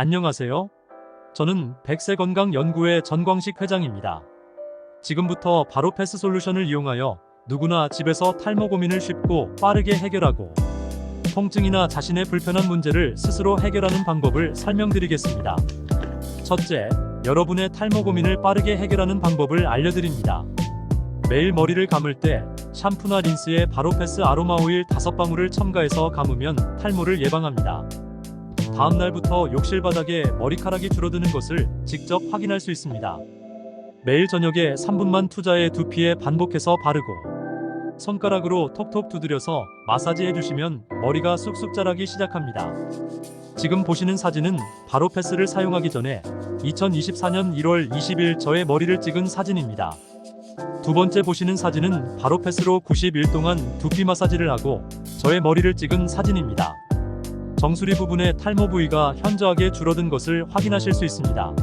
안녕하세요. 저는 백세 건강 연구회 전광식 회장입니다. 지금부터 바로 패스 솔루션을 이용하여 누구나 집에서 탈모 고민을 쉽고 빠르게 해결하고 통증이나 자신의 불편한 문제를 스스로 해결하는 방법을 설명드리겠습니다. 첫째, 여러분의 탈모 고민을 빠르게 해결하는 방법을 알려드립니다. 매일 머리를 감을 때 샴푸나 린스에 바로 패스 아로마 오일 5방울을 첨가해서 감으면 탈모를 예방합니다. 다음 날부터 욕실 바닥에 머리카락이 줄어드는 것을 직접 확인할 수 있습니다. 매일 저녁에 3분만 투자해 두피에 반복해서 바르고 손가락으로 톡톡 두드려서 마사지 해주시면 머리가 쑥쑥 자라기 시작합니다. 지금 보시는 사진은 바로 패스를 사용하기 전에 2024년 1월 20일 저의 머리를 찍은 사진입니다. 두 번째 보시는 사진은 바로 패스로 90일 동안 두피 마사지를 하고 저의 머리를 찍은 사진입니다. 정수리 부분의 탈모 부위가 현저하게 줄어든 것을 확인하실 수 있습니다.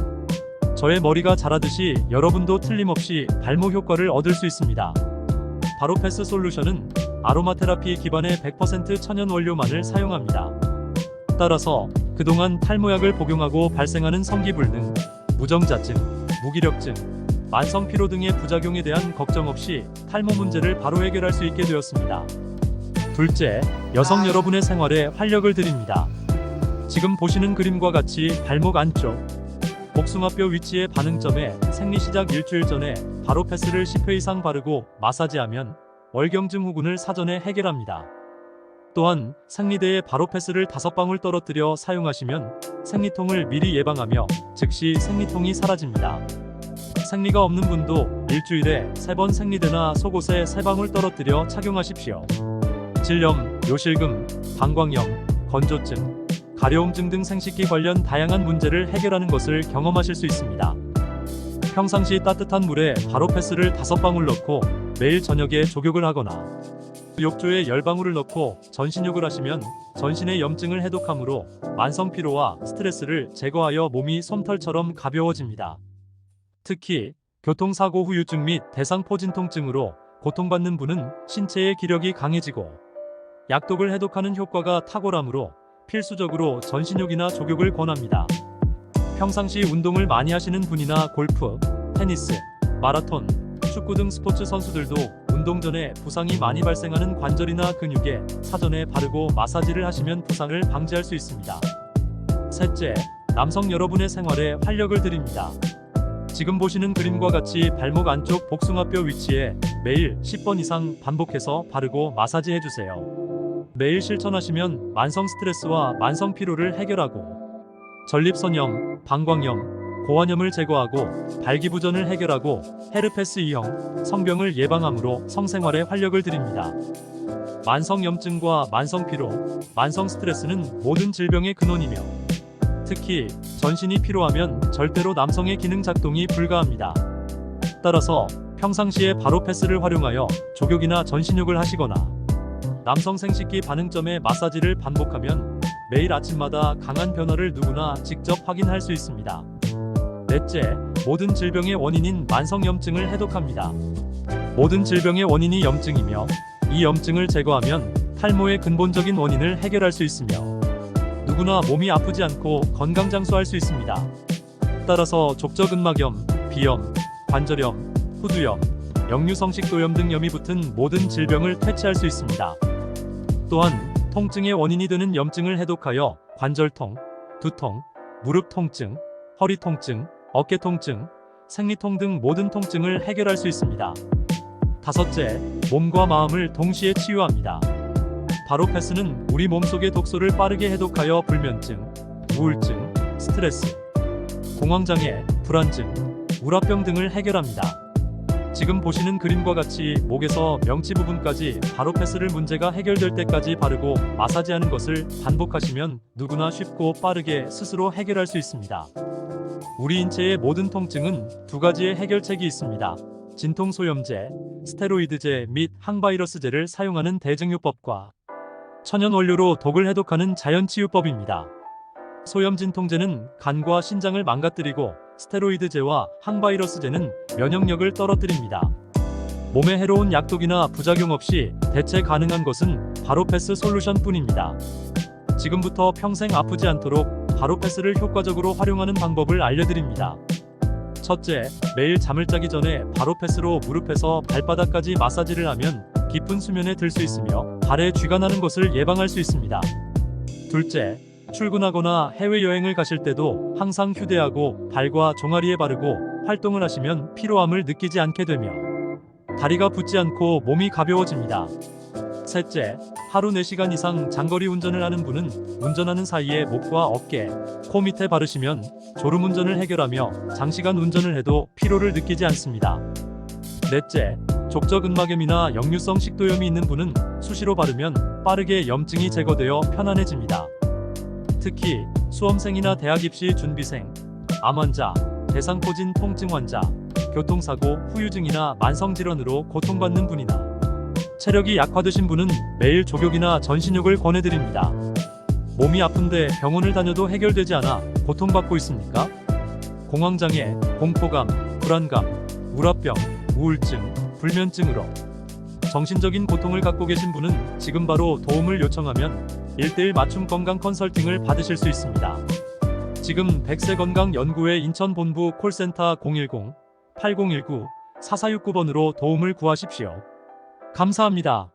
저의 머리가 자라듯이 여러분도 틀림없이 발모 효과를 얻을 수 있습니다. 바로 패스 솔루션은 아로마 테라피 기반의 100% 천연 원료만을 사용합니다. 따라서 그동안 탈모약을 복용하고 발생하는 성기불능, 무정자증, 무기력증, 만성 피로 등의 부작용에 대한 걱정 없이 탈모 문제를 바로 해결할 수 있게 되었습니다. 둘째, 여성 여러분의 생활에 활력을 드립니다. 지금 보시는 그림과 같이 발목 안쪽, 복숭아뼈 위치의 반응점에 생리 시작 일주일 전에 바로 패스를 10회 이상 바르고 마사지하면 월경증 후군을 사전에 해결합니다. 또한 생리대에 바로 패스를 5방울 떨어뜨려 사용하시면 생리통을 미리 예방하며 즉시 생리통이 사라집니다. 생리가 없는 분도 일주일에 3번 생리대나 속옷에 3방울 떨어뜨려 착용하십시오. 질염, 요실금, 방광염, 건조증, 가려움증 등 생식기 관련 다양한 문제를 해결하는 것을 경험하실 수 있습니다. 평상시 따뜻한 물에 바로 패스를 5방울 넣고 매일 저녁에 족욕을 하거나 욕조에 10방울을 넣고 전신욕을 하시면 전신의 염증을 해독하므로 만성 피로와 스트레스를 제거하여 몸이 솜털처럼 가벼워집니다. 특히 교통사고 후유증 및 대상포진통증으로 고통받는 분은 신체의 기력이 강해지고 약독을 해독하는 효과가 탁월하므로 필수적으로 전신욕이나 족욕을 권합니다. 평상시 운동을 많이 하시는 분이나 골프, 테니스, 마라톤, 축구 등 스포츠 선수들도 운동 전에 부상이 많이 발생하는 관절이나 근육에 사전에 바르고 마사지를 하시면 부상을 방지할 수 있습니다. 셋째, 남성 여러분의 생활에 활력을 드립니다. 지금 보시는 그림과 같이 발목 안쪽 복숭아뼈 위치에 매일 10번 이상 반복해서 바르고 마사지 해주세요. 매일 실천하시면 만성 스트레스와 만성 피로를 해결하고 전립선염, 방광염, 고환염을 제거하고 발기부전을 해결하고 헤르페스 E형 성병을 예방하므로 성생활에 활력을 드립니다. 만성 염증과 만성 피로, 만성 스트레스는 모든 질병의 근원이며 특히 전신이 피로하면 절대로 남성의 기능 작동이 불가합니다. 따라서 평상시에 바로 패스를 활용하여 족욕이나 전신욕을 하시거나 남성 생식기 반응점에 마사지를 반복하면 매일 아침마다 강한 변화를 누구나 직접 확인할 수 있습니다. 넷째, 모든 질병의 원인인 만성염증을 해독합니다. 모든 질병의 원인이 염증이며 이 염증을 제거하면 탈모의 근본적인 원인을 해결할 수 있으며 누구나 몸이 아프지 않고 건강 장수할 수 있습니다. 따라서 족저근막염, 비염, 관절염, 후두염, 역류성식도염 등 염이 붙은 모든 질병을 퇴치할 수 있습니다. 또한 통증의 원인이 되는 염증을 해독하여 관절통, 두통, 무릎 통증, 허리 통증, 어깨 통증, 생리통 등 모든 통증을 해결할 수 있습니다. 다섯째, 몸과 마음을 동시에 치유합니다. 바로 패스는 우리 몸속의 독소를 빠르게 해독하여 불면증, 우울증, 스트레스, 공황장애, 불안증, 우라병 등을 해결합니다. 지금 보시는 그림과 같이 목에서 명치 부분까지 바로 패스를 문제가 해결될 때까지 바르고 마사지하는 것을 반복하시면 누구나 쉽고 빠르게 스스로 해결할 수 있습니다. 우리 인체의 모든 통증은 두 가지의 해결책이 있습니다. 진통소염제, 스테로이드제 및 항바이러스제를 사용하는 대증요법과 천연 원료로 독을 해독하는 자연치유법입니다. 소염진통제는 간과 신장을 망가뜨리고 스테로이드제와 항바이러스제는 면역력을 떨어뜨립니다. 몸에 해로운 약독이나 부작용 없이 대체 가능한 것은 바로 패스 솔루션뿐입니다. 지금부터 평생 아프지 않도록 바로 패스를 효과적으로 활용하는 방법을 알려드립니다. 첫째, 매일 잠을 자기 전에 바로 패스로 무릎에서 발바닥까지 마사지를 하면 깊은 수면에 들 수 있으며 발에 쥐가 나는 것을 예방할 수 있습니다. 둘째, 출근하거나 해외여행을 가실 때도 항상 휴대하고 발과 종아리에 바르고 활동을 하시면 피로함을 느끼지 않게 되며 다리가 붓지 않고 몸이 가벼워집니다. 셋째, 하루 4시간 이상 장거리 운전을 하는 분은 운전하는 사이에 목과 어깨, 코 밑에 바르시면 졸음 운전을 해결하며 장시간 운전을 해도 피로를 느끼지 않습니다. 넷째, 족저근막염이나 역류성 식도염이 있는 분은 수시로 바르면 빠르게 염증이 제거되어 편안해집니다. 특히 수험생이나 대학 입시 준비생, 암 환자, 대상포진 통증 환자, 교통사고, 후유증이나 만성질환으로 고통받는 분이나 체력이 약화되신 분은 매일 족욕이나 전신욕을 권해드립니다. 몸이 아픈데 병원을 다녀도 해결되지 않아 고통받고 있습니까? 공황장애, 공포감, 불안감, 우라병, 우울증, 불면증으로 정신적인 고통을 갖고 계신 분은 지금 바로 도움을 요청하면 1대1 맞춤 건강 컨설팅을 받으실 수 있습니다. 지금 백세건강연구회 인천본부 콜센터 010-8019-4469번으로 도움을 구하십시오. 감사합니다.